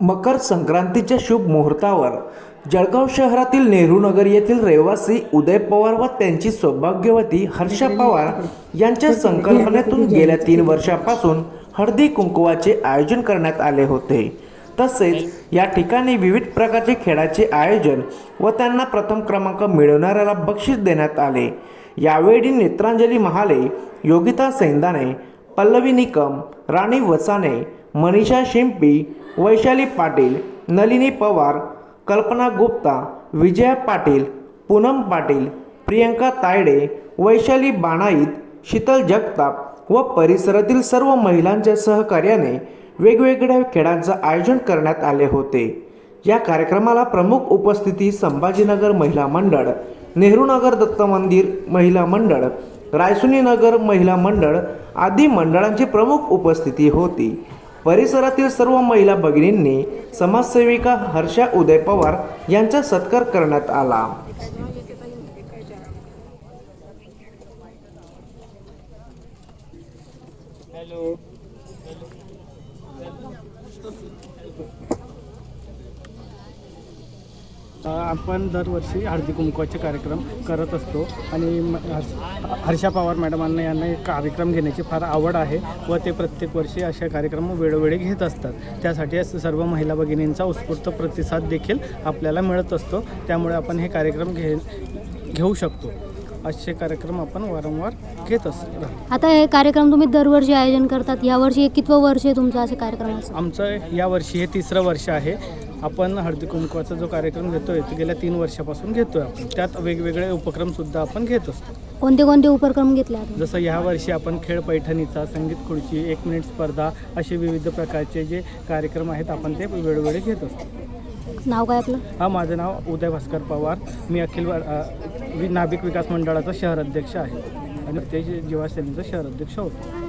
मकर संक्रांतीच्या शुभ मुहूर्तावर जळगाव शहरातील नेहरू नगर येथील रहिवासी उदय पवार व त्यांची सौभाग्यवती हर्षा पवार यांच्या संकल्पनेतून गेल्या तीन वर्षापासून हळदी कुंकुवाचे आयोजन करण्यात आले होते. तसेच या ठिकाणी विविध प्रकारचे खेळाचे आयोजन व त्यांना प्रथम क्रमांक मिळवणाऱ्याला बक्षीस देण्यात आले. यावेळी नेत्रांजली महाले योगिता सैंदाने पल्लवी निकम राणी वसाने मनीषा शिंपी वैशाली पाटील नलिनी पवार कल्पना गुप्ता विजया पाटील पूनम पाटील प्रियंका तायडे वैशाली बाणाईत शीतल जगताप व परिसरातील सर्व महिलांच्या सहकार्याने वेगवेगळ्या खेळांचं आयोजन करण्यात आले होते. या कार्यक्रमाला प्रमुख उपस्थिती संभाजीनगर महिला मंडळ नेहरूनगर दत्त मंदिर महिला मंडळ रायसुनीनगर महिला मंडळ आदी मंडळांची प्रमुख उपस्थिती होती. परिसरातील सर्व महिला भगिनींनी समाजसेविका हर्षा उदय पवार यांचा सत्कार करण्यात आला. हॅलो. आपण दरवर्षी हळदी कुंकवाचे कार्यक्रम करत असतो आणि म- हर्ष- पवार मॅडमांना यांना एक कार्यक्रम घेण्याची फार आवड आहे व ते प्रत्येक वर्षी अशा कार्यक्रम वेळोवेळी घेत असतात. त्यासाठी अस- सर्व महिला भगिनींचा उत्स्फूर्त प्रतिसाद देखील आपल्याला मिळत असतो. त्यामुळे आपण हे कार्यक्रम घे घेऊ शकतो. असे कार्यक्रम आपण वारंवार घेत असतो आता हे कार्यक्रम तुम्ही दरवर्षी आयोजन करतात. यावर्षी कितवं वर्ष आहे तुमचं असे कार्यक्रम असं? आमचं यावर्षी हे तिसरं वर्ष आहे. आपण हळदी कुंकवाचा जो कार्यक्रम घेतोय तो गेल्या तीन वर्षापासून घेतोय आपण. त्यात वेगवेगळे उपक्रमसुद्धा आपण घेत असतो. कोणते कोणते उपक्रम घेतले जसं ह्या वर्षी आपण खेळ पैठणीचा संगीत खुर्ची एक मिनिट स्पर्धा असे विविध प्रकारचे जे कार्यक्रम आहेत आपण ते वेळोवेळी घेत असतो. नाव काय आपलं? हा माझं नाव उदय भास्कर पवार. मी अखिल वा- अ, वि- नाभिक विकास मंडळाचा शहर अध्यक्ष आहे. आणि ते जीवा सेनेचा शहर अध्यक्ष होतो.